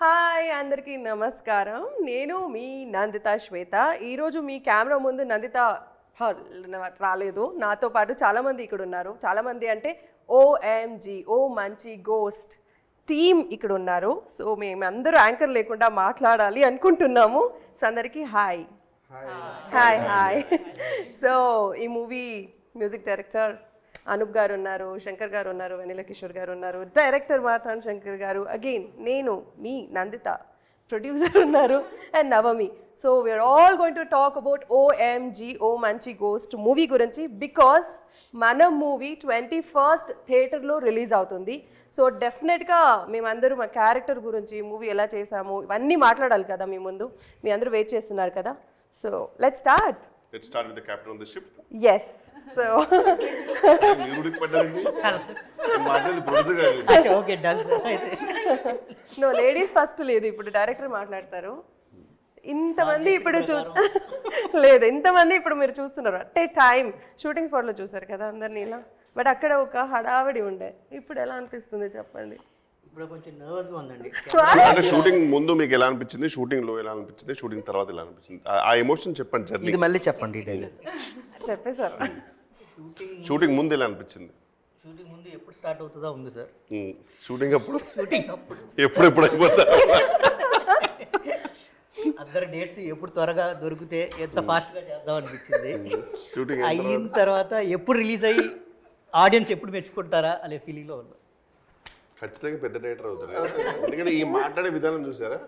Hi అందరికీ నమస్కారం. నేను మీ నందిత శ్వేత. ఈరోజు మీ కెమెరా ముందు నందిత రాలేదు. నాతో పాటు చాలామంది ఇక్కడ ఉన్నారు చాలామంది అంటే ఓఎంజీ ఓ మంచి గోస్ట్ టీమ్ ఇక్కడ ఉన్నారు సో మేము అందరూ యాంకర్ లేకుండా మాట్లాడాలి అనుకుంటున్నాము. సో అందరికీ హాయ్. Hi hi. సో ఈ మూవీ మ్యూజిక్ డైరెక్టర్ అనూప్ గారు ఉన్నారు శంకర్ గారు ఉన్నారు వెనిల కిషోర్ గారు ఉన్నారు. డైరెక్టర్ మాథాన్ శంకర్ గారు. అగైన్ నేను మీ నందిత. ప్రొడ్యూసర్ ఉన్నారు and Navami. So we're all going to talk about OMG ఓ మంచి గోస్ట్ మూవీ గురించి బికాస్ మన మూవీ ట్వంటీ ఫస్ట్ థియేటర్లో రిలీజ్ అవుతుంది. సో డెఫినెట్గా మేమందరూ మా క్యారెక్టర్ గురించి మూవీ ఎలా చేసాము ఇవన్నీ మాట్లాడాలి కదా మీ ముందు. మీ అందరూ వెయిట్ చేస్తున్నారు కదా. So let start let start with the captain of the ship yes so no ladies first లేదు ఇప్పుడు డైరెక్టర్ మాట్లాడతారు. ఇంతమంది ఇప్పుడు చూ లేదు ఇంతమంది ఇప్పుడు మీరు చూస్తున్నారు. అంటే టైం షూటింగ్ స్పాట్లో చూసారు కదా అందరినీ ఇలా. బట్ అక్కడ ఒక హడావిడి ఉండే. ఇప్పుడు ఎలా అనిపిస్తుంది చెప్పండి? ఇప్పుడు కొంచెం నర్వస్గా ఉందండి. అంటే షూటింగ్ ముందు మీకు ఎలా అనిపించింది? షూటింగ్లో ఎలా అనిపించింది? షూటింగ్ తర్వాత ఎలా అనిపించింది? ఆ- ఎమోషన్ చెప్పండి జర్నీ. ఇది మళ్ళీ చెప్పండి చెప్పేశారు. షూటింగ్ ముందు ఎలా అనిపించింది? షూటింగ్ ముందు ఎప్పుడు స్టార్ట్ అవుతుందో ఉంది సార్. షూటింగ్ అప్పుడు? షూటింగ్ అప్పుడు. ఎప్పుడు ఎప్పుడు అయిపోతా అందరు డేట్స్ ఎప్పుడు త్వరగా దొరికితే ఎంత ఫాస్ట్గా చేద్దాం అనిపించింది. షూటింగ్ అయిన తర్వాత? ఎప్పుడు రిలీజ్ అయ్యి ఆడియన్స్ ఎప్పుడు మెచ్చుకుంటారా అనే ఫీలింగ్లో ఉన్నా. ఖచ్చితంగా పెద్ద డైరెక్టర్ అవుతారు కదా. ఎందుకంటే ఈ మాట్లాడే విధానం చూసారా?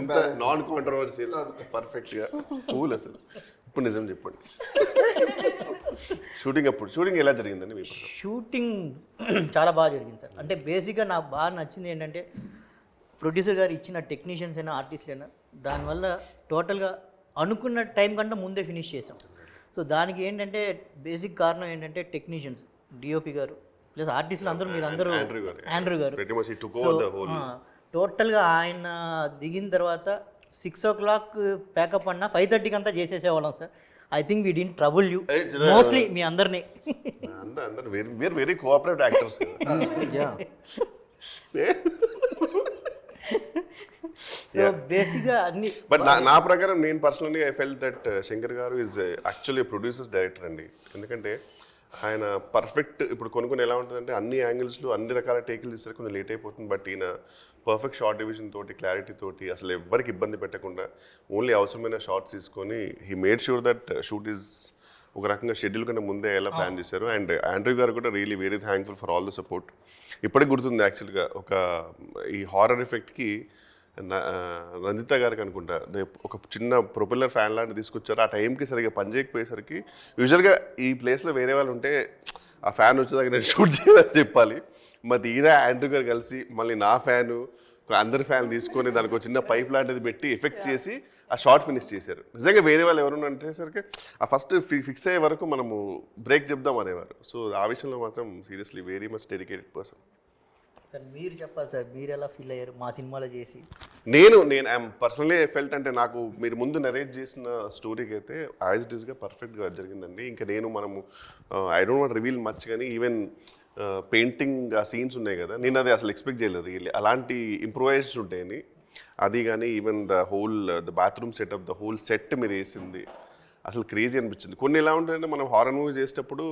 ఇంత నాన్ కాంట్రవర్సియల్ పర్ఫెక్ట్గా. కూల్ అసలు. ఇప్పుడు నిజం చెప్పండి. షూటింగ్ అప్పుడు షూటింగ్ ఎలా జరిగిందండి? షూటింగ్ చాలా బాగా జరిగింది సార్ అంటే బేసిక్గా నాకు బాగా నచ్చింది ఏంటంటే ప్రొడ్యూసర్ గారు ఇచ్చిన టెక్నీషియన్స్ అయినా ఆర్టిస్టులు అయినా దానివల్ల టోటల్గా అనుకున్న టైం కంటే ముందే ఫినిష్ చేసాం సో దానికి ఏంటంటే బేసిక్ కారణం ఏంటంటే టెక్నీషియన్స్ డిఓపి గారు ప్లస్ ఆర్టిస్టులు అందరూ మీరు అందరూ. ఆండ్రూ గారు టోటల్గా ఆయన దిగిన తర్వాత సిక్స్ ఓ క్లాక్ ప్యాకప్ అన్నా ఫైవ్ థర్టీకి అంతా చేసేసేవాళ్ళం sir I think we didn't trouble you. Mostly మీ అందరినీ. అందరూ అందరూ వెరీ కోఆపరేటివ్ యాక్టర్స్ సో బేసిక్గా అన్ని బట్ నా ప్రకారం నేను personally I felt that Shankar గారు ఇస్ యాక్చువల్లీ ప్రొడ్యూసర్స్ డైరెక్టర్ అండి. ఎందుకంటే ఆయన పర్ఫెక్ట్ ఇప్పుడు కొన్ని కొన్ని ఎలా ఉంటుందంటే అన్ని యాంగిల్స్లో అన్ని రకాల టేకులు తీస్తారు కొంచెం లేట్ అయిపోతుంది. బట్ ఈయన పర్ఫెక్ట్ షార్ట్ డివిజన్ తోటి క్లారిటీ తోటి అసలు ఎవ్వరికి ఇబ్బంది పెట్టకుండా ఓన్లీ అవసరమైన షార్ట్స్ తీసుకొని he made sure that shoot is ఒక రకంగా షెడ్యూల్ కంటే ముందే ఎలా ప్లాన్ చేశారు. అండ్ ఆండ్రూ గారు కూడా really very thankful for all the support ఇప్పటికి గుర్తుంది యాక్చువల్గా ఒక ఈ హారర్ ఎఫెక్ట్కి నందిత గారికి అనుకుంటా. ఒక చిన్న ప్రొపెల్లర్ ఫ్యాన్ లాంటి తీసుకొచ్చారు. ఆ టైంకి సరిగా పని చేయకపోయేసరికి యూజువల్గా ఈ ప్లేస్లో వేరే వాళ్ళు ఉంటే ఆ ఫ్యాన్ వచ్చేదాకా నేను షూట్ చేయాలని చెప్పాలి. మరి ఈయన ఆండ్రూ గారు కలిసి మళ్ళీ నా ఫ్యాను అందరి ఫ్యాన్ తీసుకొని దానికి ఒక చిన్న పైప్ లాంటిది పెట్టి ఎఫెక్ట్ చేసి ఆ షార్ట్ ఫినిష్ చేశారు. నిజంగా వేరే వాళ్ళు ఎవరు అంటే సరికి ఆ ఫస్ట్ ఫిక్స్ అయ్యే వరకు మనము బ్రేక్ చెప్దాం అనేవారు. సో ఆ విషయంలో మాత్రం seriously very much dedicated person sir మీరు చెప్పాలి సార్ మీరు ఎలా ఫీల్ అయ్యారు మా సినిమాలో చేసి? నేను నేను ఐఎమ్ పర్సనలీ ఫెల్ట్ అంటే నాకు మీరు ముందు నరేట్ చేసిన స్టోరీకి అయితే యాజ్ ఇట్ ఈస్గా పర్ఫెక్ట్గా జరిగిందండి. ఇంకా నేను మనము I don't want reveal much కానీ ఈవెన్ పెయింటింగ్ uh, ఆ సీన్స్ ఉన్నాయి కదా నేను అది అసలు ఎక్స్పెక్ట్ చేయలేదు రియల్లీ అలాంటి ఇంప్రూవైజ్ ఉంటాయని. అది కానీ even the whole the bathroom setup the whole set మీరు వేసింది అసలు క్రేజీ అనిపించింది. కొన్ని ఎలా ఉంటాయంటే మనం హారర్ మూవీ చేసేటప్పుడు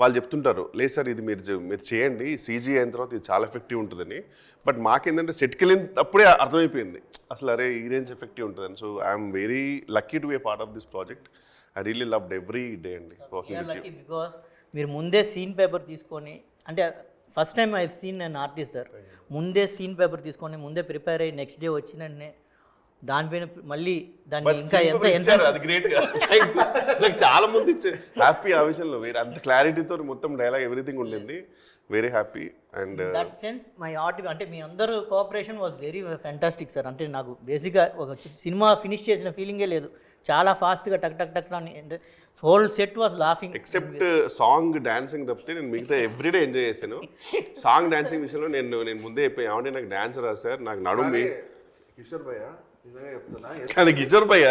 వాళ్ళు చెప్తుంటారు లేదు సార్ ఇది మీరు మీరు చేయండి సీజీ అయిన తర్వాత ఇది చాలా ఎఫెక్టివ్ ఉంటుందని. బట్ మాకేంటంటే సెట్కి వెళ్ళినప్పుడే అర్థమైపోయింది. అసలు అరే ఈ రేంజ్ ఎఫెక్టివ్ ఉంటుందని. So I'm very lucky to be part of this project I really loved every day అండి వర్కింగ్ బికాస్ మీరు ముందే సీన్ పేపర్ తీసుకొని అంటే ఫస్ట్ టైం ఐ సీన్ నేను ఆర్టిస్ట్ సార్ ముందే సీన్ పేపర్ తీసుకొని ముందే ప్రిపేర్ అయ్యి నెక్స్ట్ డే వచ్చిన దానిపైన మళ్ళీ దాన్ని ఇంకా ఎంత ఎంత ఇచ్చారు అది గ్రేట్ నాకు చాలా మంది ఇచ్చారు. హ్యాపీ ఆ విషయంలో వేరే అంత క్లారిటీతో మొత్తం డైలాగ్ ఎవ్రీథింగ్ ఉండింది. Very happy and that sense my art అంటే మీ అందరూ cooperation was very fantastic sir అంటే నాకు బేసిక్గా ఒక సినిమా ఫినిష్ చేసిన ఫీలింగే లేదు. చాలా ఫాస్ట్గా టక్ టక్ టక్ అని whole set was laughing except song dancing తప్పితే నేను మిగతా ఎవ్రీడే ఎంజాయ్ చేశాను. సాంగ్ డాన్సింగ్ విషయంలో నేను నేను ముందే చెప్పాను ఏమంటే నాకు డాన్స్ రాదు సార్ నాకు నడుమి కిషోర్ భయ్య నిజంగా చెప్తున్నా. కానీ కిషోర్ భయ్య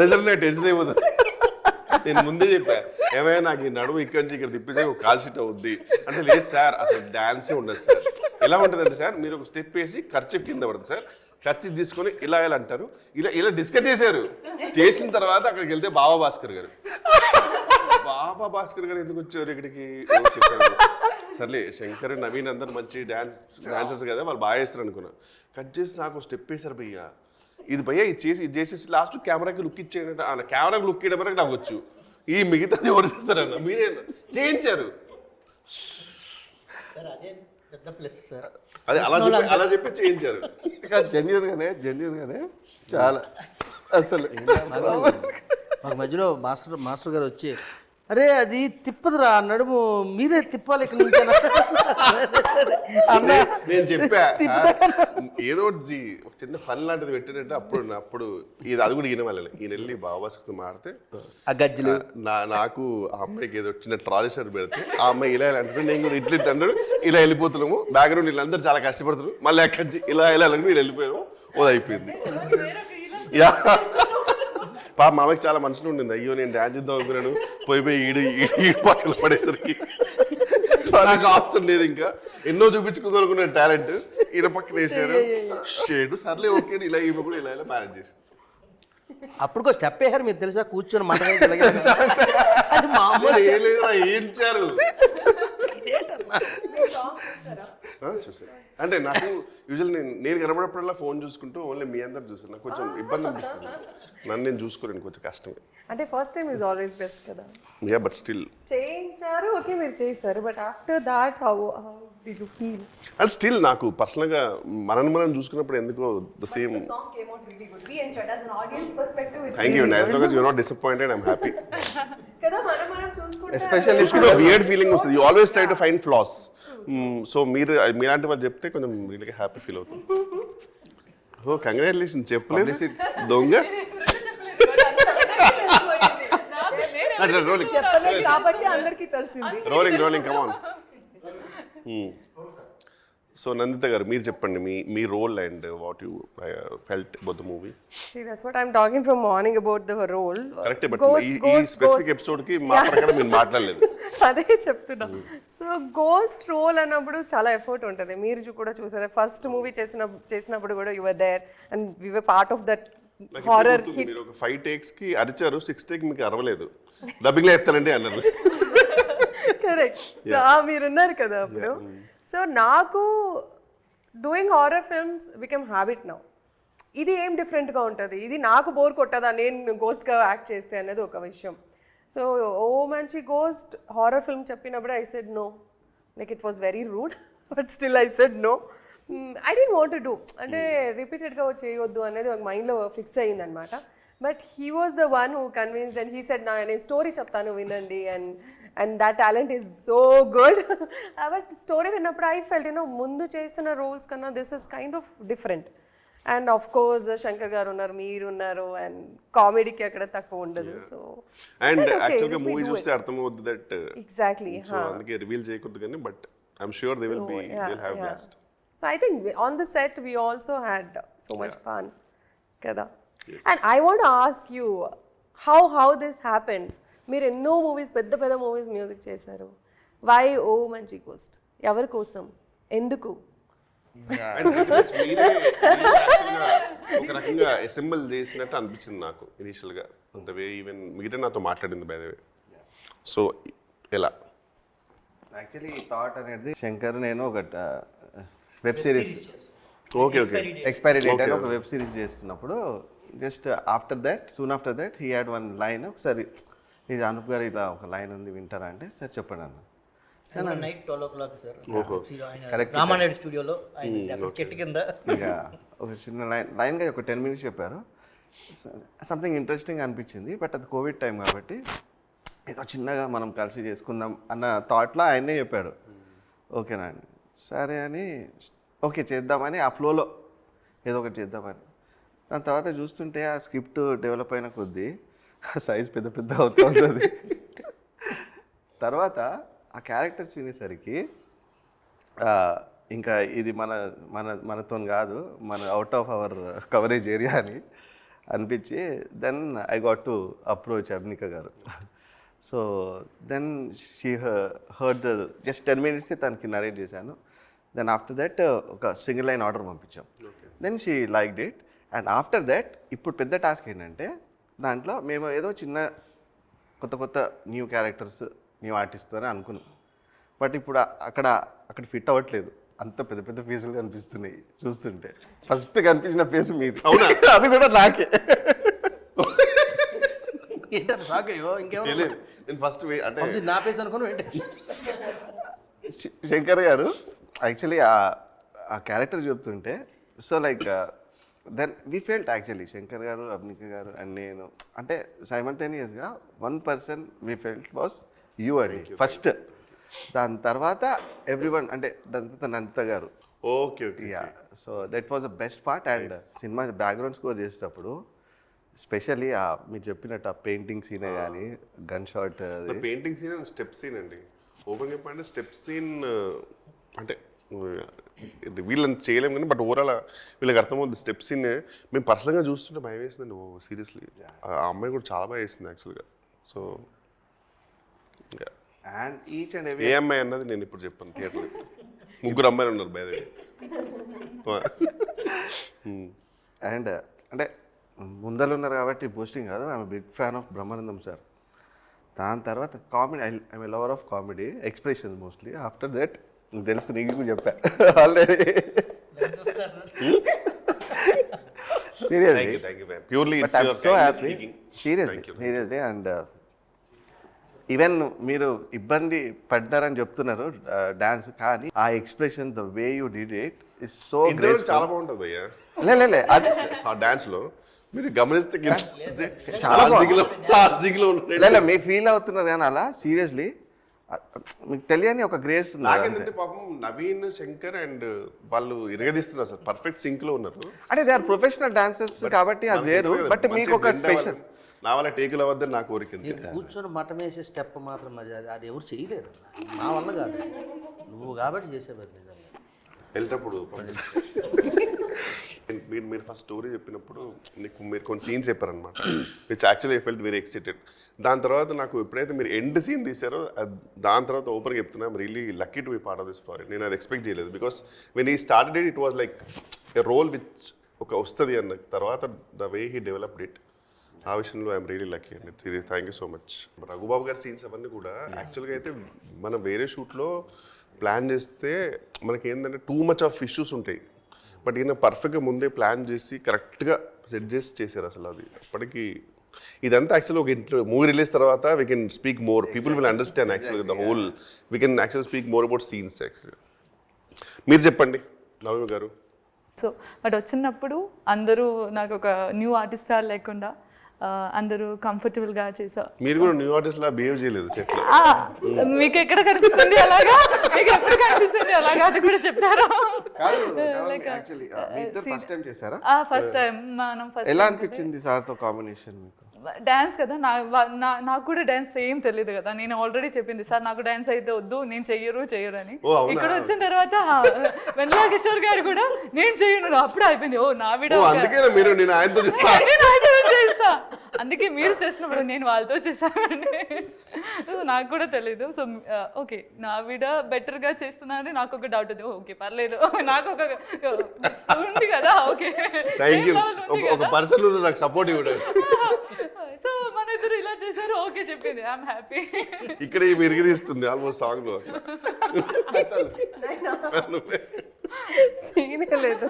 నాకు టెన్షన్ అయిపోతుంది. నేను ముందే చెప్పా ఏమైనా నాకు ఈ నడుము ఇక్కడి నుంచి ఇక్కడ తిప్పేసే ఒక కాల్ షీట్ అవుద్ది. అంటే లేదు సార్ అసలు డాన్సే ఉండదు సార్. ఎలా ఉంటుందంటే సార్ మీరు ఒక స్టెప్ వేసి ఖర్చు కింద పడుతుంది సార్. ఖర్చు తీసుకొని ఇలా ఇలా అంటారు. ఇలా ఇలా డిస్కస్ చేశారు. చేసిన తర్వాత అక్కడికి వెళ్తే బాబా భాస్కర్ గారు. బాబా భాస్కర్ గారు ఎందుకు వచ్చారు ఇక్కడికి. సర్లే శంకర్ నవీన్ అందరు మంచి డాన్స్ డాన్సర్స్ కదా వాళ్ళు బాగా చేస్తారు అనుకున్నా. కట్ చేసి నాకు స్టెప్ వేశారు భయ్యా. ఇది భయ్యా ఇది చేసి ఇది చేసేసి లాస్ట్ కెమెరాకి లుక్ ఇచ్చేయండి ఆ కెమెరాకి లుక్ ఇవ్వడం వరకు నాకు వచ్చు. ఈ మిగతాది ఎవరు చేస్తారన్న? మీరే చేయించారు. సార్ అదే పెద్ద ప్లస్ సార్. అదే అలా చెప్పి అలా చెప్పి చేయించారు. జెన్యున్ గానే జెన్యున్ గానే చాలా. అసలు మాకు మధ్యలో మాస్టర్ మాస్టర్ గారు వచ్చి అరే అది తిప్పదురా నడుము మీరే తిప్పాలి ఇక్కడ నుంచి అన్న. నేను చెప్పా. ఏదో ఒకటి జీ, ఒక చిన్న ఫన్ లాంటిది పెట్టినట్టు అప్పుడు అప్పుడు ఇది అది కూడా ఈయన వల్లనే ఈయన వెళ్ళి బాబాస్కి ఆ గజ్జలు. నా నాకు ఆ అమ్మాయికి ఏదో చిన్న ట్రాలీ షర్ట్ పెడితే ఆ అమ్మాయి ఇలా ఇలా అంటాడు నేను కూడా ఇట్లా ఇట్లా అంటాడు ఇలా వెళ్ళిపోతున్నాము. బ్యాక్గ్రౌండ్ వీళ్ళందరూ చాలా కష్టపడుతున్నారు. మళ్ళీ అక్కడి నుంచి ఇలా ఇలా అనుకుని వీళ్ళు వెళ్ళిపోయాము ఓ అయిపోయింది. యా. పాప మా అమ్మకి చాలా మనసులో ఉండింది. అయ్యో నేను డాన్స్ చేద్దాం అనుకున్నాను. పోయి పోయి ఈడు ఈడు- ఈడు పక్కన పడేసరికి. నాకు ఆప్షన్ లేదు ఇంకా. ఎన్నో చూపించుకుందాం అనుకున్న టాలెంట్. ఈయన పక్కన వేసారు. షేడు సర్లే ఓకే ఇలా ఈమె కూడా ఇలా ఇలా మేనేజ్ చేసింది. అప్పుడుకో స్టెప్ వేసారు మీరు తెలుసా? కూర్చొని మంట వేసి ఇలాగే అది మామూలు అమ్మో, ఏం ఆ, చూసాను అంటే నాకు యూజువల్ నేను నేను కనబడప్పుడల్లా ఫోన్ చూసుకుంటూ ఓన్లీ మీ అందరు చూసాను నాకు కొంచెం ఇబ్బంది అనిపిస్తుంది. నన్ను నేను చూసుకోలేను కొంచెం కష్టమే అంటే first time is always best కదా. యా బట్ స్టిల్ చేయించారు ఓకే మీరు చేశారు but after that how how did you feel and still నాకు పర్సనల్గా మనం మనం చూసుకున్నప్పుడు ఎందుకో the same thank you as long you not disappointed I'm happy కదా మనం మనం చూసుకుంటే ఎస్పెషల్లీ చూసుకుంటే వియర్డ్ ఫీలింగ్ వస్తుంది you always try to find flaws so మీరు మీలాంటి వాళ్ళు చెప్తే కొంచెం రియల్గా హ్యాపీ ఫీల్ అవుతుంది. ఓ కంగ్రాచులేషన్ చెప్పలేదు. దొంగ? రోలింగ్ చెప్పలేదు కాబట్టి అందరికీ తెలిసింది. Rolling rolling come on so Nandita గారు మీరు చెప్పండి మీ మీ role and what you felt about the movie See, that's what I'm talking from morning about the role. Correct but ఈ స్పెసిఫిక్. ఎపిసోడ్కి మా ప్రకారం మీరు మాట్లాడలేదు. అదే చెప్తున్నా. సో గోస్ట్ రోల్ అన్నప్పుడు చాలా ఎఫర్ట్ ఉంటుంది. మీరు కూడా చూసారు? ఫస్ట్ మూవీ చేసిన చేసినప్పుడు కూడా your there and we were part of that horror మీరు ఒక ఫైవ్ టేక్స్కి అరిచారు సిక్స్ టేక్ మీకు అరవలేదు. డబ్బింగ్లో చెప్తానండి అన్నారు. కరెక్ట్ మీరున్నారు కదా అప్పుడు. సో నాకు doing horror films become habit now ఇది ఏం డిఫరెంట్గా ఉంటుంది? ఇది నాకు బోర్ కొట్టదా? నేను గోస్ట్గా యాక్ట్ చేస్తే అనేది ఒక విషయం. సో ఓ మంచి గోస్ట్ హారర్ ఫిల్మ్ చెప్పినప్పుడు I said no like it was very rude but still I said no I didn't want do అంటే రిపీటెడ్గా చేయొద్దు అనేది ఒక మైండ్లో fix అయ్యిందనమాట but he was the one who convinced and he said నా నేను story చెప్తాను వినండి. And and that talent is so good but story విన్నప్పుడు ఐ ఫెల్ట్ యూనో ముందు చేసిన రోల్స్ కన్నా this is kind of different and of course Shankar గారు ఉన్నారు మీరు ఉన్నారు అండ్ కామెడీకి అక్కడ తక్కువ ఉండదు. సో అండ్ okay, యాక్చువల్గా let me మూవీ చూస్తే అర్థమవుతుంది దట్ ఎగ్జాక్ట్లీ సో అందుకే రివీల్ చేయకూడదు కానీ but I'm sure they will be will have blast So I think we- on the set we also had so much fun. Kada. And I want to ask you how how this happened. మీరు ఎన్నో movies పెద్ద పెద్ద movies music చేశారు. Why ఓ మంచి ghost ఎవరి కోసం? ఎందుకు? ఒక రకంగా అసెంబుల్ చేసినట్టు అనిపించింది నాకు ఇనిషియల్గా. ద వే ఈవెన్ మీరే నాతో మాట్లాడింది బై ద వే సో ఎలా? యాక్చువల్లీ థాట్ అనేది శంకర్ నేను ఒక web series okay okay expiry date అని ఒక వెబ్ సిరీస్ చేస్తున్నప్పుడు just after that soon after that he had one line ఒకసారి ఇది అనూప్ గారు ఇలా ఒక లైన్ ఉంది వింటారా అంటే? సరే చెప్పండి అన్న. Night twelve o'clock sir. Correct. Ramanaidu స్టూడియోలో చెట్టు కింద. ఇక ఒక చిన్న లైన్ లైన్గా ఒక టెన్ మినిట్స్ చెప్పారు. సంథింగ్ ఇంట్రెస్టింగ్ అనిపించింది బట్ అది కోవిడ్ టైం కాబట్టి ఏదో చిన్నగా మనం కలిసి చేసుకుందాం అన్న థాట్లో ఆయనే చెప్పాడు. ఓకేనా అండి? సరే అని ఓకే చేద్దామని ఆ ఫ్లోలో ఏదో ఒకటి చేద్దామని. దాని తర్వాత చూస్తుంటే ఆ స్క్రిప్ట్ డెవలప్ అయిన కొద్దీ సైజ్ పెద్ద పెద్ద అవుతుంది తర్వాత ఆ క్యారెక్టర్స్ వినేసరికి ఆ, ఇంకా ఇది మన మన మనతో కాదు మన out of our coverage area అని అనిపించి then I got to approach Abnika గారు. So then she heard the just ten minutes తనకి నరేట్ చేశాను. దెన్ ఆఫ్టర్ దట్ ఒక సింగిల్ లైన్ ఆర్డర్ పంపించాం. Then she like it and after that ఇప్పుడు పెద్ద task ఏంటంటే దాంట్లో మేము ఏదో చిన్న కొత్త కొత్త న్యూ క్యారెక్టర్స్ న్యూ ఆర్టిస్ట్ అని అనుకున్నాం. బట్ ఇప్పుడు అక్కడ అక్కడ ఫిట్ అవ్వట్లేదు. అంత పెద్ద పెద్ద ఫేసులు కనిపిస్తున్నాయి చూస్తుంటే. ఫస్ట్ కనిపించిన ఫేస్ మీది. అవునా? అది కూడా నాకే. షాక్ అయ్యో ఇంకేమో నేను ఫస్ట్ అంటే నా అనుకుని శంకర్ గారు యాక్చువల్లీ ఆ క్యారెక్టర్ చెప్తుంటే so like then we felt actually Shankar గారు అబ్నిక గారు అండ్ నేను అంటే సైమల్టేనియస్గా one person we felt was you అని ఫస్ట్ దాని తర్వాత ఎవ్రీ వన్ అంటే దాని తర్వాత నందిత గారు. Okay okay yeah so that was the best part and cinema background score చేసేటప్పుడు స్పెషల్లీ మీరు చెప్పినట్టు ఆ పెయింటింగ్ సీనే కానీ gun shot painting scene and step scene అండి. ఓపెన్ చెప్పంటే స్టెప్ సీన్ అంటే వీళ్ళని చేయలేం కానీ బట్ ఓవరాల్ వీళ్ళకి అర్థమవుతుంది స్టెప్ సీన్ మేము పర్సనల్గా చూస్తుంటే భయం వేసిందండి ఓ సీరియస్లీ ఆ అమ్మాయి కూడా చాలా బాగా వేసింది యాక్చువల్గా సో ఇంకా అండ్ ఈచ్ అండ్ ఏ అమ్మాయి అన్నది నేను ఇప్పుడు చెప్పాను థియేటర్లో ముగ్గురు అమ్మాయిలు ఉన్నారు బయట అండ్ అంటే ముందలు ఉన్నారు కాబట్టి బూస్టింగ్ కాదు I'm big fan of Brahmanandam sir దాని తర్వాత comedy I I'm lover of comedy expressions mostly after that నీకు తెలుసు నీకు చెప్పా. Already seriously and even uh, మీరు ఇబ్బంది పడ్డారని చెప్తున్నారు డాన్స్ కానీ ఆ expression the way you did it is so ఇంతవరకు చాలా బాగుంటుంది భయ్యా. లే అది ఆ డాన్స్లో మీరు గమనిస్తే చాలా మీరు ఫీల్ అవుతున్నారు కానీ అలా సీరియస్లీ మీకు తెలియని ఒక గ్రేస్ ఉంది నాకేంటంటే పాపం నవీన్ శంకర్ అండ్ వాళ్ళు ఇరగదీస్తున్నారు సార్. పర్ఫెక్ట్ సింక్లో ఉన్నారు. అంటే దే ఆర్ ప్రొఫెషనల్ డాన్సర్స్ కాబట్టి అది వేరు. బట్ మీకు ఒక స్పెషల్. నా వల్ల టేకులు అవ్వద్దని నా కోరిక అంతే. కూర్చొని మటం వేసే స్టెప్ మాత్రం అది ఎవరు చేయలేరు. నా వల్ల కాదు. నువ్వు కాబట్టి చేసేవారు నిజంగా. వెళ్ళేటప్పుడు మీరు మీరు ఫస్ట్ స్టోరీ చెప్పినప్పుడు నీకు మీరు కొన్ని సీన్స్ చెప్పారనమాట which actually I felt very excited దాని తర్వాత నాకు ఎప్పుడైతే మీరు ఎండ్ సీన్ తీసారో అది- దాని తర్వాత ఓపెన్గా చెప్తున్నా really lucky to be part of this project నేను అది ఎక్స్పెక్ట్ చేయలేదు. Because when I started it was like a role which ఒక వస్తుంది అన్న తర్వాత the way he developed it ఆ విషయంలో ఐఎమ్ రియలీ లక్కీ అండి. Thank you so much Raghubabu గారి సీన్స్ అవన్నీ కూడా యాక్చువల్గా అయితే మనం వేరే షూట్లో ప్లాన్ చేస్తే మనకి ఏంటంటే టూ మచ్ ఆఫ్ ఇష్యూస్ ఉంటాయి. బట్ ఈయన పర్ఫెక్ట్గా ముందే ప్లాన్ చేసి కరెక్ట్గా సెట్ చేసి చేశారు అసలు అది. అప్పటికి ఇదంతా యాక్చువల్లీ ఒక ఇంటర్ మూవీ రిలీజ్ తర్వాత we can speak more people will understand యాక్చువల్గా the whole we can actual speak more about scenes actually మీరు చెప్పండి నవమి గారు. సో బట్ వచ్చినప్పుడు అందరూ నాకు ఒక న్యూ ఆర్టిస్ట్ లేకుండా అందరూ కంఫర్టబుల్గా చేశారు మీరు కూడా న్యూ ఆర్టిస్ట్ లా బిహేవ్ చేయలేదు మీకు ఎక్కడ కనిపిస్తుంది అలాగా? మీకు ఎప్పుడు కనిపిస్తుంది అలాగా అది కూడా చెప్తారా? ఫస్ట్ టైం చేశారా? ఫస్ట్ టైం మనం ఫస్ట్ ఎలా అనిపించింది సార్తో కాంబినేషన్ మీకు? డాన్స్ కదా నా నాకు కూడా డాన్స్ ఏం తెలియదు కదా. నేను ఆల్రెడీ చెప్పింది సార్ నాకు డాన్స్ అయితే వద్దు నేను చెయ్యరు చెయ్యరు అని? ఇక్కడ వచ్చిన తర్వాత వెన్నెల కిషోర్ గారు కూడా నేను చెయ్యను అప్పుడు అయిపోయింది ఓ నా విడ అందుకే మీరు చేసినప్పుడు నేను వాళ్ళతో చేశానండి So, నాకు కూడా తెలీదు. సో ఓకే నా విడ బెటర్గా చేస్తున్నానని నాకు ఒక డౌట్ ఉంది. ఓకే పర్లేదు. నాకు ఒక ఉంది కదా ఓకే. థ్యాంక్ యూ ఒక ఒక పర్సన్ నాకు సపోర్ట్ ఇవ్వడం. సో మన ఇద్దరు ఇలా చేశారు. ఓకే చెప్పింది. ఐఎమ్ హ్యాపీ ఇక్కడ ఈమె ఇరిగిదీస్తుంది ఆల్మోస్ట్ సాంగ్లో సీనే లేదు.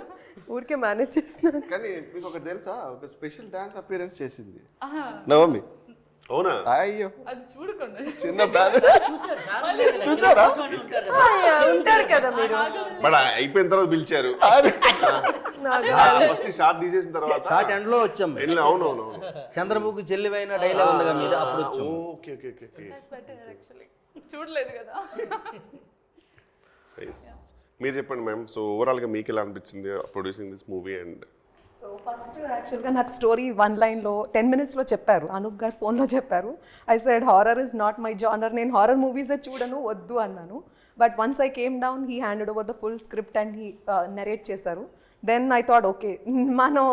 ఊరికే మేనేజ్ చేస్తున్నాను కానీ మీకు ఒకటి తెలుసా? ఒక స్పెషల్ డాన్స్ అపియరెన్స్ చేసింది. నవమి. అవునా? అయ్యో. అది చూడకుండా. చిన్న డాన్స్ చూసారా ఉంటారు కదా. మీరు. బట్ అయిపోయిన తర్వాత పిలిచారు. ఫస్ట్ షార్ట్ తీసేసిన తర్వాత షార్ట్ ఎండ్లో వచ్చాం అవును అవును చెల్లివైన డైలాగ్ ఉంది కదా మీద అప్పుడు వచ్చాం. Okay okay okay okay. Actually చూడలేదు కదా. మీరు చెప్పండి మ్యామ్ సో ఓవరాల్గా మీకు ఎలా అనిపించింది producing this movie and first యాక్చువల్గా నాకు స్టోరీ వన్ లైన్లో టెన్ మినిట్స్లో చెప్పారు. అనూప్ గారు ఫోన్లో చెప్పారు. I side horror is not my genre నేను హారర్ మూవీసే చూడను వద్దు అన్నాను. But once I came down he handed over the full script and he narrate చేశారు. దెన్ ఐ థాట్ ఓకే మనం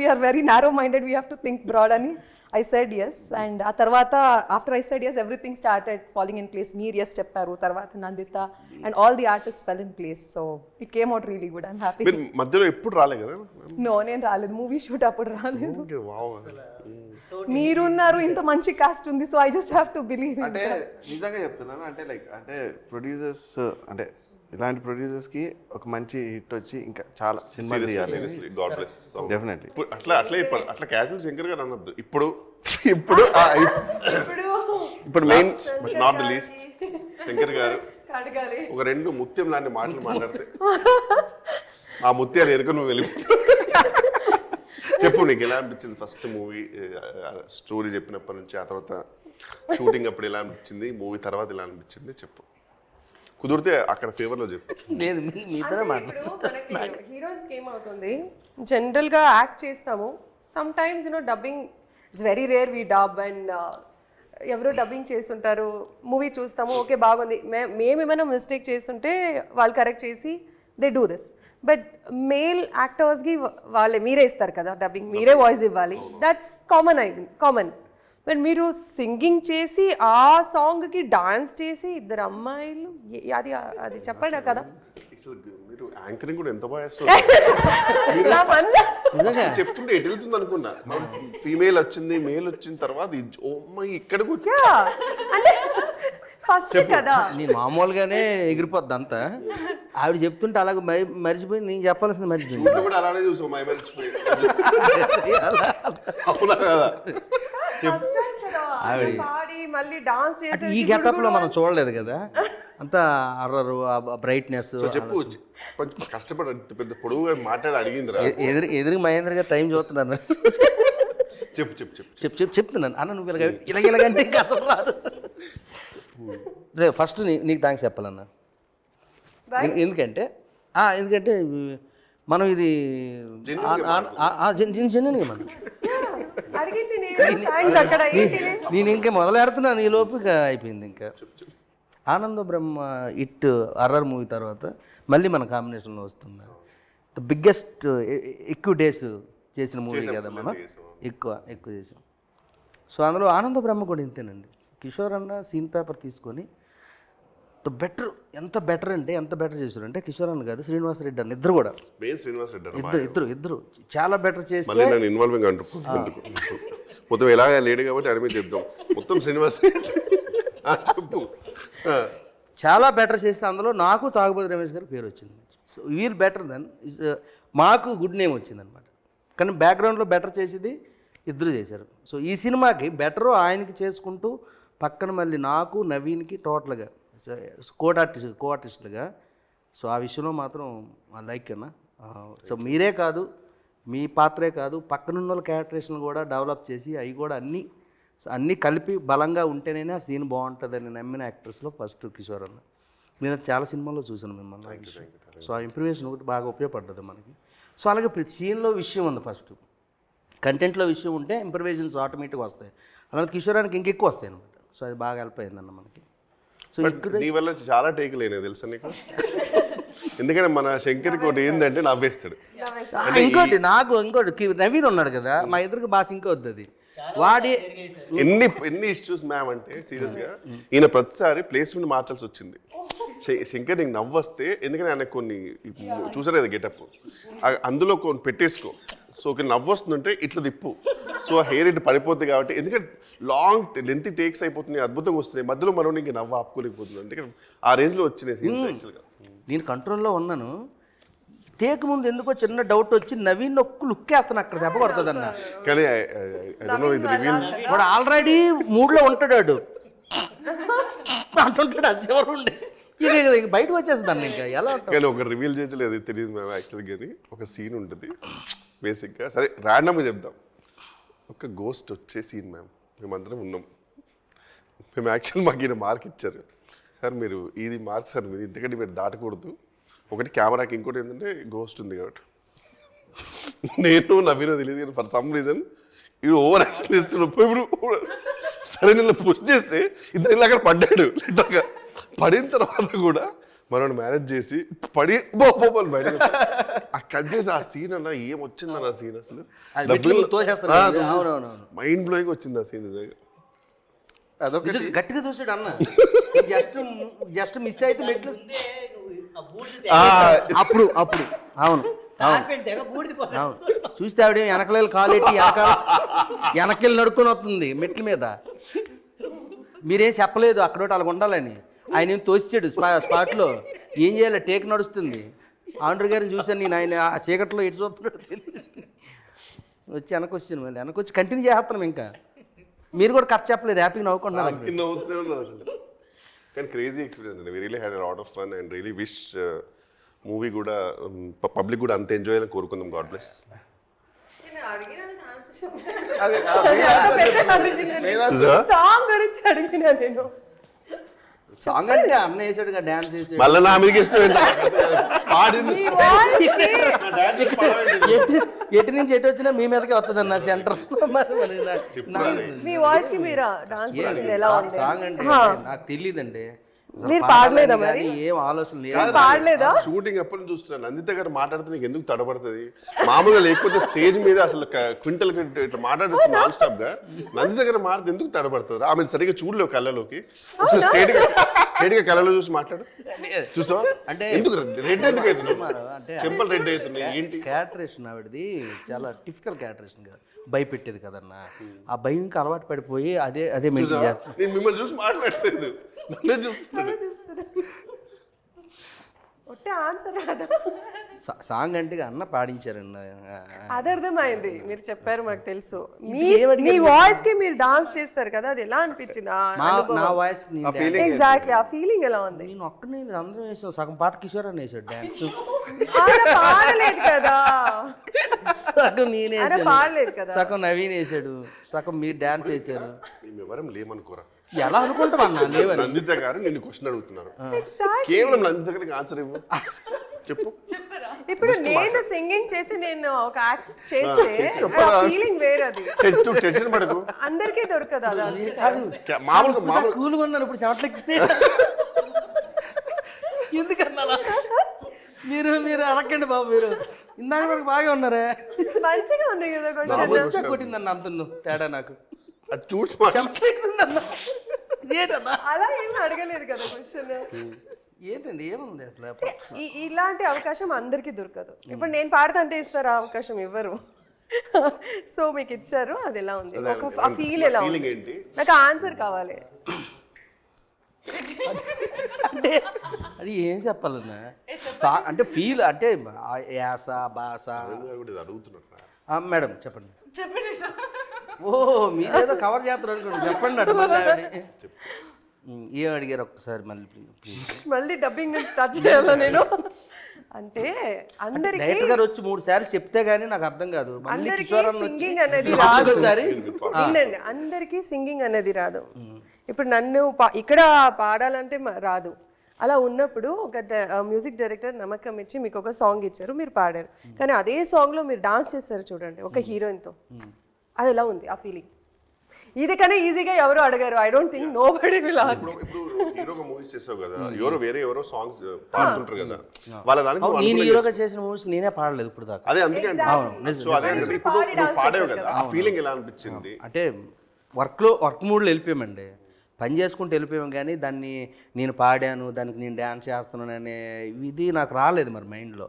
we are very narrow minded we have to think broad అని I said yes and ఆ తర్వాత after I said yes everything started falling in place మీరు yes చెప్పారు తర్వాత Nandita and all the artist fell in place so it came out really good I'm happy మధ్యలో ఎప్పుడు రాలే కదా? నో నేను రాలేదు. మూవీ షూట్ అప్పుడు రాలేదు. Okay wow. మీరున్నారు ఇంత మంచి కాస్ట్ ఉంది so I just have to believe అంటే నిజంగా చెప్తున్నాను అంటే లైక్ అంటే ప్రొడ్యూసర్స్ అంటే ఇలాంటి ప్రొడ్యూసర్స్కి ఒక మంచి హిట్ వచ్చి ఇంకా చాలా సినిమాలు తీయాలి. సీరియస్లీ గాడ్ బ్లెస్ డెఫినెట్లీ అట్లా అట్లా ఇప్పుడు అట్లా క్యాజువల్ శంకర్ గారు అనొద్దు ఇప్పుడు ఇప్పుడు ఇప్పుడు main but not the least Shankar garu. ఒక రెండు ముత్యం లాంటి మాటలు మాట్లాడితే. ఆ ముత్యాలు ఎరుక నువ్వు వెళ్ళి చెప్పు నీకు ఎలా అనిపించింది ఫస్ట్ మూవీ స్టోరీ చెప్పినప్పటి నుంచి ఆ తర్వాత షూటింగ్ అప్పుడు ఎలా అనిపించింది? మూవీ తర్వాత ఎలా అనిపించింది? చెప్పు. కుదిరితే అక్కడ ఫేవర్లో చెప్పు. లేదు మీ హీరోయిన్స్కి ఏమవుతుంది? జనరల్గా యాక్ట్ చేస్తాము some times you know dubbing it's very rare we dub and ఎవరో డబ్బింగ్ చేస్తుంటారు. మూవీ చూస్తాము. ఓకే బాగుంది. మే మేము ఏమైనా మిస్టేక్ చేస్తుంటే వాళ్ళు కరెక్ట్ చేసి they do this but male యాక్టర్స్కి వాళ్ళే మీరే ఇస్తారు కదా డబ్బింగ్ మీరే వాయిస్ ఇవ్వాలి. దట్స్ కామన్ అయింది కామన్ బట్ మీరు సింగింగ్ చేసి ఆ సాంగ్కి డాన్స్ చేసి ఇద్దరు అమ్మాయిలు అది అది చెప్పండి కదా మీరు యాంకరింగ్ కూడా ఎంత బాగా చెప్తుంటే ఎటు వెళ్తుంది అనుకున్నా? ఫీమేల్ వచ్చింది మేల్ వచ్చిన తర్వాత Yeah. అంటే ఫస్ట్ కదా. నేను మామూలుగానే ఎగిరిపోద్ది అంతా. ఆవిడ చెప్తుంటే అలాగ మరి మర్చిపోయి నేను చెప్పాల్సింది మర్చిపోయింది. ఇంట్లో కూడా అలానే చూసాం మై మర్చిపోయి. అవునా కదా? పాడి మళ్ళీ డాన్స్ చేసి ఈ గెటప్లో మనం చూడలేదు కదా. అంతా అర్రరు బ్రైట్నెస్ చెప్పు కొంచెం కష్టపడి పెద్ద పొడవుగా మాట్లాడి అడిగిందిరా. ఎదురు ఎదురు మహేంద్ర గారు టైం చూస్తున్నాను. చెప్పు చెప్పు చెప్పు. చెప్పు చెప్పు చెప్తున్నాను అన్న నువ్వు ఇలాగ ఇలాగ ఇలాగంటే అసలు రాదు. రే ఫస్ట్ నీకు థ్యాంక్స్ చెప్పాలన్న. ఎందుకంటే ఆ, ఎందుకంటే మనం ఇది జెన్యున్గా మనం అడిగింది నేను. అక్కడ ఇంకా మొదలెడుతున్నాను ఈ లోపు అయిపోయింది ఇంకా. ఆనంద బ్రహ్మ ఇట్ అర్రర్ మూవీ తర్వాత మళ్ళీ మన కాంబినేషన్లో వస్తుంది ద బిగ్గెస్ట్ ఎక్కువ డేస్ చేసిన మూవీ కదా మనం ఎక్కువ ఎక్కువ చేసాం. సో అందులో ఆనంద బ్రహ్మ కూడా ఇంతేనండి. కిషోర్ అన్న సీన్ పేపర్ తీసుకొని బెటర్ ఎంత బెటర్ అంటే ఎంత బెటర్ చేశారు? అంటే కిషోర్ అన్న కాదు శ్రీనివాస్ రెడ్డి అన్న ఇద్దరు కూడా. మెయిన్ శ్రీనివాస్ రెడ్డి. ఇద్దరు ఇద్దరు ఇద్దరు. చాలా బెటర్ చేసి మళ్ళీ నన్ను ఇన్వాల్వింగ్ అంటూ ఎందుకు? మొత్తం ఎలాగ లేడు కాబట్టి అడిమి చెప్దాం. మొత్తం శ్రీనివాస్ రెడ్డి. చెప్పు. చాలా బెటర్ చేస్తే అందులో నాకు తాగుబోతు రమేష్ గారి పేరు వచ్చింది. సో వీల్ బెటర్ దెన్ మాకు గుడ్ నేమ్ వచ్చింది అనమాట కానీ బ్యాక్గ్రౌండ్లో బెటర్ చేసేది ఇద్దరు చేశారు. సో ఈ సినిమాకి బెటర్ ఆయనకి చేసుకుంటూ పక్కన మళ్ళీ నాకు నవీన్కి టోటల్గా కోట్ ఆర్టిస్ట్ కో ఆర్టిస్టులుగా సో ఆ విషయంలో మాత్రం లైక్ అన్న. సో మీరే కాదు మీ పాత్రే కాదు పక్కనున్న వాళ్ళ క్యారెక్టరేషన్ కూడా డెవలప్ చేసి అవి కూడా అన్నీ అన్నీ కలిపి బలంగా ఉంటేనే ఆ సీన్ బాగుంటుందని నమ్మిన యాక్టర్స్లో ఫస్ట్ కిషోర్ అన్న. నేను చాలా సినిమాల్లో చూశాను మిమ్మల్ని. సో ఆ ఇంప్రూవేషన్ ఒకటి బాగా ఉపయోగపడ్డది మనకి. సో అలాగే ప్రతి సీన్లో విషయం ఉంది ఫస్ట్ కంటెంట్లో విషయం ఉంటే ఇంప్రవేషన్స్ ఆటోమేటిక్గా వస్తాయి. అలాగే కిషోరానికి ఇంకెక్కువ వస్తాయి అనమాట సో అది బాగా హెల్ప్ అయిందన్న మనకి. సో నీ వల్ల చాలా టేక్ లేనే తెలుసా నీకు? ఎందుకంటే మన శంకర్కి ఒకటి ఏంటంటే నవ్వేస్తాడు. ఇంకోటి నాకు ఇంకోటి నవీన్ ఉన్నాడు కదా మా ఇద్దరికి బాగా ఇంకో వద్దు అది వాడి ఎన్ని ఎన్ని ఇష్యూస్ మ్యామ్ అంటే సీరియస్గా ఈయన ప్రతిసారి ప్లేస్మెంట్ మార్చాల్సి వచ్చింది. శంకర్ నీకు నవ్వొస్తే ఎందుకంటే ఆయన కొన్ని చూసారు కదా గెటప్? అందులో కొన్ని పెట్టేసుకో. సో ఒక నవ్వు వస్తుందంటే ఇట్లా తిప్పు. సో హెయిర్ ఇటు పడిపోద్ది కాబట్టి ఎందుకంటే లాంగ్ లెంత్ టేక్స్ అయిపోతున్నాయి అద్భుతంగా వస్తున్నాయి మధ్యలో మనం నీకు నవ్వు ఆపుకోలేకపోతుంది. ఎందుకంటే ఆ రేంజ్లో వచ్చినాయి సీన్స్ యాక్చువల్గా నేను కంట్రోల్లో ఉన్నాను. టేక్ ముందు ఎందుకో చిన్న డౌట్ వచ్చి నవీన్ ఒక్క లుక్ వేస్తాను అక్కడ దెబ్బ కొడుతుంది అన్న కానీ వాడు ఆల్రెడీ మూడ్లో ఉంటాడు అంటుంటాడు అది చివరి ఉండి ఇక ఇక- బయటకు వచ్చేస్తుంది ఇంకా. ఎలా కానీ ఒక రివీల్ చేసలేదు తెలియదు మేము యాక్చువల్గా కానీ ఒక సీన్ ఉంటుంది. బేసిక్గా సరే ర్యాండమ్గా చెప్దాం. ఒక గోస్ట్ వచ్చే సీన్ మ్యామ్ మేమందరం ఉన్నాం. మేము యాక్చువల్ మాకు ఈయన మార్క్ ఇచ్చారు. సార్ మీరు ఇది మార్క్ సార్ మీరు ఇంతకంటే మీరు దాటకూడదు. ఒకటి కెమెరాకి ఇంకోటి ఏంటంటే గోస్ట్ ఉంది కాబట్టి. నేను నవీనో తెలియదు కానీ ఫర్ సమ్ రీజన్ ఇవి ఓవర్ యాక్షన్ చేస్తున్నాడు. ఇప్పుడు సరే నేను పుష్ చేస్తే ఇద్దరు ఇలా అక్కడ పడ్డాడు. లిటర్గా పడిన తర్వాత కూడా మనం మ్యారేజ్ చేసి పడి బొబ్బని బయట ఆ కట్ చేసి ఆ సీన్ అన్న ఏం వచ్చిందన్న సీన్ అసలు. మైండ్ బ్లోయింగ్ వచ్చింది ఆ సీన్ నిజంగా గట్టిగా చూసాడు అన్న. జస్ట్ జస్ట్ మిస్ అయితే మెట్లు. అప్పుడు అప్పుడు. అవును అవును. చూస్తే ఆవిడ వెనకలేలు కాలెట్టి వెనక వెనకెళ్ళి నడుకొని వస్తుంది మెట్ల మీద. మీరేం చెప్పలేదు అక్కడ అలా ఉండాలని? ఆయన ఏం తోసిచ్చాడు? స్పా స్పాట్లో ఏం చేయాలి? టేక్ నడుస్తుంది. ఆండ్రు గారిని చూశాను నేను ఆయన ఆ చీకట్లో ఎటు చూస్తున్నాడు. వచ్చి వెనక వచ్చాను మళ్ళీ. వెనక వచ్చి కంటిన్యూ చేస్తున్నాం ఇంకా. మీరు కూడా కట్ చెప్పలేదు హ్యాపీగా నవ్వుకుంటున్నారు అసలు. కానీ క్రేజీ ఎక్స్పీరియన్స్ అండి. Really had lot of fun and really wish movie కూడా పబ్లిక్ కూడా అంత ఎంజాయ్ అని కోరుకుందాం. గాడ్ బ్లెస్ సాంగ్ గురించి అడిగినా నేను. సాంగ్ అంటే అన్న వేసాడు డాన్స్ చేసాడు మళ్ళీ నా మీదకి ఇష్టం పాడింది. మీ వాయిస్ ఎటు ఎటు నుంచి ఎటు వచ్చినా మీ మీదకే వస్తుంది అన్న సెంటర్. మీ వాయిస్కి మీరు? డాన్స్ ఎలా ఉంది? సాంగ్ అంటే నాకు తెలియదండి. మీరు పాడలేదా మరి? ఏం ఆలోచన లేదు. పాడలేదా? షూటింగ్ అప్పటి నుంచి చూస్తున్నాను నందిత గారు మాట్లాడితే నీకు ఎందుకు తడబడుతుంది? మామూలుగా లేకపోతే స్టేజ్ మీద అసలు క్వింటల్ ఇట్లా మాట్లాడిస్తుంది నాన్ స్టాప్గా. నందిత గారు మాట్లాడితే ఎందుకు తడబడుతుంది? ఆమె సరిగ్గా చూడలేవు కళ్ళలోకి. ఒకసారి స్ట్రేట్గా స్ట్రేట్గా కళ్ళలో చూసి మాట్లాడు. చూసావా? అంటే- ఎందుకు రెడ్ ఎందుకు అవుతున్నాయి అంటే చెంపలు రెడ్ అవుతున్నాయి ఏంటి? క్యాటరేషన్ ఆవిడది చాలా టిపికల్ క్యాటరేషన్ కదా. భయపెట్టేది కదన్న. ఆ భయంకి అలవాటు పడిపోయి అదే అదే మెయింటైన్ నేను మిమ్మల్ని చూసి మాట్లాడలేదు. నన్నే ఒట్టే ఆన్సర్ కదా సా- సాంగ్ అంటే అన్న పాడించారండి అది అర్థమైంది. మీరు చెప్పారు మాకు తెలుసు. మీ వాయిస్కి మీరు డాన్స్ చేస్తారు కదా అది ఎలా అనిపించింది నా వాయిస్ ఎగ్జాక్ట్లీ ఆ ఫీలింగ్ ఎలా ఉంది? నేను ఒక్కనే అందరం వేసాం. సగం పాట కిషోర్ అని వేసాడు డాన్స్ పాడలేదు కదా. సగం నేనే పాడలేదు కదా. సగం నవీన్ వేసాడు సగం మీరు డాన్స్ వేసారు మేము ఎవరం లేమనుకోరా? ఎలా అనుకుంటాం అన్న లేవని? నందిత గారు నిన్ను క్వశ్చన్ అడుగుతున్నారు. కేవలం నందిత గారికి ఆన్సర్ ఇవ్వు. చెప్పు. ఇప్పుడు నేను సింగింగ్ చేసి నేను ఒక యాక్ట్ చేస్తే ఫీలింగ్ వేరే అది టెన్షన్ పడకు. అందరికీ దొరకదు అది. మామూలుగా మామూలు కూల్గా ఉన్నాను ఇప్పుడు చెమట్లకి ఎందుకన్నా? మీరు మీరు అడగండి బాబు మీరు. ఇందాక బాగా ఉన్నారే. మంచిగా ఉంది కదా కొట్టిందన్న అంత తేడా నాకు. అది చూసి అలా ఏం అడగలేదు కదా క్వశ్చన్. ఏంటండి ఏముంది అసలు ఇలాంటి అవకాశం అందరికీ దొరకదు. ఇప్పుడు నేను పాడుతుంటే ఇస్తారు అవకాశం ఇవ్వరు. సో మీకు ఇచ్చారు అది ఎలా ఉంది? ఒక ఆ ఫీల్ ఎలా ఉంది? ఏంటి? నాకు ఆన్సర్ కావాలి. అంటే అది ఏం చెప్పాలన్నా? అంటే ఫీల్ అంటే ఆ యాస భాష మేడం చెప్పండి. చెప్పండి సార్. ఓ మీరేదో కవర్ చేస్తారు అనుకోండి చెప్పండి అటు మళ్ళీ ఆవిడ. ఏం అడిగారు ఒక్కసారి మళ్ళీ ప్లీజ్ మళ్ళీ డబ్బింగ్ నుంచి స్టార్ట్ చేయాలా నేను? అంటే అందరికి డైరెక్టర్ గారు వచ్చి మూడు సార్లు చెప్తే గానీ నాకు అర్థం కాదు. మళ్ళీ అందరికీ వచ్చి సింగింగ్ అనేది రాదు. ఒకసారి వినండి అందరికీ సింగింగ్ అనేది రాదు. ఇప్పుడు నన్ను పా- ఇక్కడ పాడాలంటే మ- రాదు. అలా ఉన్నప్పుడు ఒక మ్యూజిక్ డైరెక్టర్ నమ్మకం ఇచ్చి మీకు ఒక సాంగ్ ఇచ్చారు మీరు పాడారు. కానీ అదే సాంగ్లో మీరు డాన్స్ చేస్తారు చూడండి ఒక హీరోయిన్తో అది ఎలా ఉంది ఆ ఫీలింగ్ ఇది కన్నా ఈజీగా ఎవరు అడగారు? I don't think nobody will ఇప్పుడు ఇప్పుడు హీరోగా మూవీస్ చేసావు కదా ఎవరో వేరే ఎవరో సాంగ్స్ పాడుతుంటారు కదా. వాళ్ళ దానికి నేను హీరోగా చేసిన మూవీస్ నేనే పాడలేదు ఇప్పుడు దాకా అదే అందుకే అంటే సో అదే ఇప్పుడు పాడేవు కదా ఆ ఫీలింగ్ ఎలా అనిపించింది? అంటే వర్క్లో వర్క్ మూడ్లో వెళ్ళిపోయామండి. పని చేసుకుంటూ వెళ్ళిపోయాం కానీ దాన్ని నేను పాడాను దానికి నేను డ్యాన్స్ చేస్తున్నాను అనే ఇది నాకు రాలేదు మరి మైండ్లో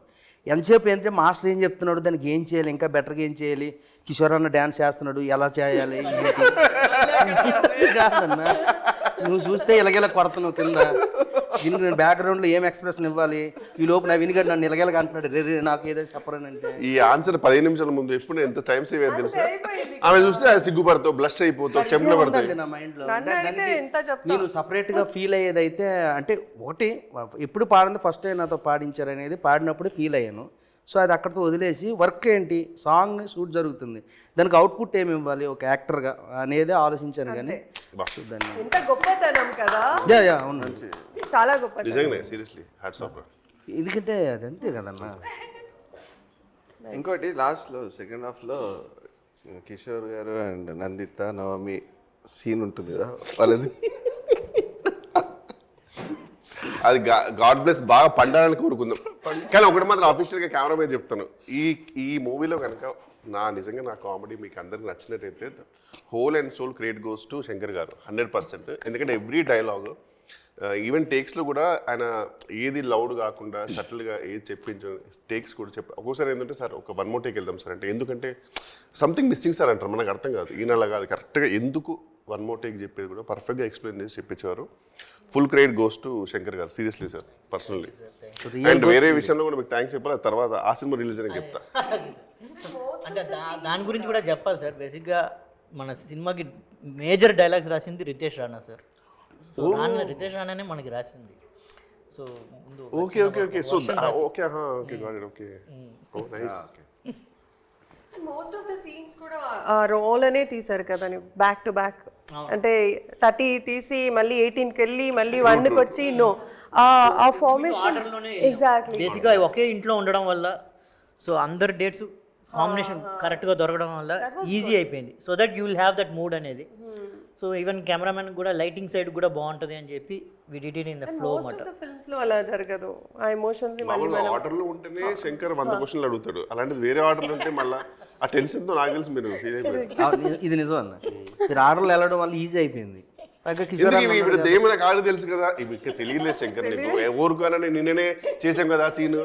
ఎంతసేపు ఏంటంటే మాస్టర్ ఏం చెప్తున్నాడు దానికి ఏం చేయాలి ఇంకా బెటర్గా ఏం చేయాలి కిషోర్ అన్న డ్యాన్స్ చేస్తున్నాడు ఎలా చేయాలి? కాదన్నా నువ్వు చూస్తే ఇలాగెలా కొడుతున్నావు కింద దీనికి నేను బ్యాక్గ్రౌండ్లో ఏం ఎక్స్ప్రెషన్ ఇవ్వాలి? ఈ లోపు నా వినిగడ్ నన్ను ఇలాగెలగా అంటున్నాడు రే రే నాకు ఏదో చెప్పరనంటే ఈ ఆన్సర్ పదిహేను నిమిషాల ముందు ఎప్పుడు ఎంత టైం సేవ్ అయ్యేది తెలుసా? ఆమె చూస్తే అది సిగ్గుపడతావు బ్లష్ అయిపోతావు చెంపలు పడతాయి. నా మైండ్లో నన్ను అడిగితే ఎంత చెప్తా నేను సపరేట్గా ఫీల్ అయ్యేది అయితే అంటే ఒకటి ఎప్పుడు పాడింది ఫస్ట్ టైం నాతో పాడించారు అనేది పాడినప్పుడు ఫీల్ అయ్యాను. సో అది అక్కడితో వదిలేసి వర్క్ ఏంటి? సాంగ్ షూట్ జరుగుతుంది. దానికి అవుట్పుట్ ఏమి ఇవ్వాలి ఒక యాక్టర్గా అనేది ఆలోచించాను కానీ ఎంత గొప్పతనం కదా? యా చాలా నిజంగానే సీరియస్లీ. హ్యాట్స్ ఆఫ్ ఎందుకంటే అది అంతే కదన్నా. ఇంకోటి లాస్ట్లో సెకండ్ హాఫ్లో కిషోర్ గారు అండ్ నందిత నవమి సీన్ ఉంటుంది కదా వాళ్ళది అది గాడ్ బ్లెస్ బాగా పండాలని కోరుకుందాం. కానీ ఒకటి మాత్రం ఆఫీషియల్గా కెమెరా మీద చెప్తాను. ఈ ఈ మూవీలో కనుక నా నిజంగా నా కామెడీ మీకు అందరికి నచ్చినట్టయితే whole and soul credit goes to Shankar garu hundred percent ఎందుకంటే ఎవ్రీ డైలాగ్ ఈవెన్ టేక్స్లో కూడా ఆయన ఏది లౌడ్ కాకుండా సటిల్గా ఏది చెప్పించు టేక్స్ కూడా చెప్ప ఒక్కోసారి ఏంటంటే సార్ ఒక వన్ మోర్ టేక్ వెళ్దాం సార్ అంటే ఎందుకంటే సంథింగ్ మిస్సింగ్ సార్ అంటారు. మనకు అర్థం కాదు. ఈయన అలా కాదు కరెక్ట్గా ఎందుకు వన్ మోర్ టేక్ చెప్పేది కూడా పర్ఫెక్ట్గా ఎక్స్ప్లెయిన్ చేసి చెప్పించేవారు. Full credit goes to Shankar garu seriously sir personally. And వేరే విషయంలో కూడా మీకు థ్యాంక్స్ చెప్పాలి ఆ తర్వాత ఆ సినిమా రిలీజ్ అని చెప్తా. అంటే దా దాని గురించి కూడా చెప్పాలి సార్. బేసిక్గా మన సినిమాకి మేజర్ డైలాగ్స్ రాసింది రితేష్ రాణా సార్. సో రితేష్ రాణానే మనకి రాసింది. సో ముందు okay okay okay. So okay okay god okay. Oh nice. Most of the scenes కూడా రోల్ అనే తీశారు కదా బ్యాక్ టు బ్యాక్ అంటే థర్టీ తీసి మళ్ళీ ఎయిటీన్కి వెళ్ళి మళ్ళీ వన్కి వచ్చి నో ఆ ఫార్మేషన్ ఎగ్జాక్ట్లీ బేసిక్గా ఒకే ఇంట్లో ఉండడం వల్ల సో అందరి డేట్స్ కాంబినేషన్ కరెక్ట్గా దొరకడం వల్ల ఈజీ అయిపోయింది. So that you will have that mood అనేది. సో ఈవెన్ కెమెరామెన్ కూడా లైటింగ్ సైడ్ కూడా బాగుంటుంది అని చెప్పి we did in the flow most అన్నమాట ఆఫ్ ద ఫిల్మ్స్లో అలా జరగదు. ఆ ఎమోషన్స్ మళ్ళీ మామూలుగా ఆర్డర్లో ఉంటేనే శంకర్ వంద క్వశ్చన్లు అడుగుతాడు. అలాంటిది వేరే ఆర్డర్లు ఉంటే మళ్ళీ ఆ టెన్షన్తో నాకు తెలిసి మీరు ఫీల్ అయిపోయారు. ఇది నిజం అన్న. మీరు ఆర్డర్లు వెళ్ళడం వల్ల ఈజీ అయిపోయింది. ఇప్పుడు దేమి నాకు ఆడు తెలుసు కదా? ఇవి ఇక్కడ తెలియలేదు శంకర్ నీకు. ఊరుకోనని నిన్ననే చేసాం కదా ఆ సీన్.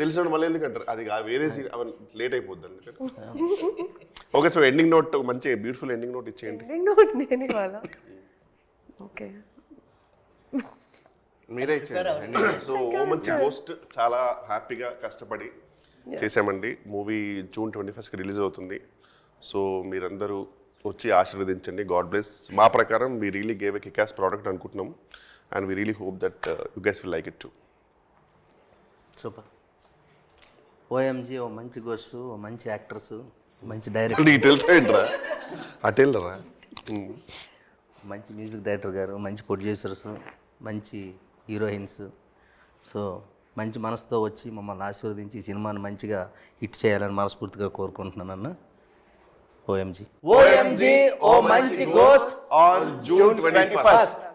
తెలిసిన మళ్ళీ ఎందుకు అంటారు అది వేరే సీన్. అవన్నీ లేట్ అయిపోద్ది అందుకని ఓకే సో ఎండింగ్ నోట్ మంచి బ్యూటిఫుల్ ఎండింగ్ నోట్ ఇచ్చేయండి. నోట్ నేను ఇవాళ ఓకే. మీరే ఇచ్చారు సో ఓ మంచి పోస్ట్ చాలా హ్యాపీగా కష్టపడి చేసామండి మూవీ జూన్ ట్వంటీ ఫస్ట్కి రిలీజ్ అవుతుంది. సో మీరందరూ వచ్చి ఆశీర్వదించండి. గాడ్ బ్లెస్ మా ప్రకారం we really gave a kickass product అనుకుంటున్నాం. And we really hope that you guys will like it too super OMG oh Manchi ghost oh మంచి యాక్టర్స్ మంచి డైరెక్టర్. ఇటు వెళ్తాయంట్రా అటు వెళ్ళరా మంచి మ్యూజిక్ డైరెక్టర్ గారు మంచి ప్రొడ్యూసర్స్ మంచి హీరోయిన్స్ సో మంచి మనసుతో వచ్చి మమ్మల్ని ఆశీర్వదించి ఈ సినిమాని మంచిగా హిట్ చేయాలని మనస్ఫూర్తిగా కోరుకుంటున్నాను అన్న. OMG. OMG, Oh, OMG, OMG Ghost on June 21st.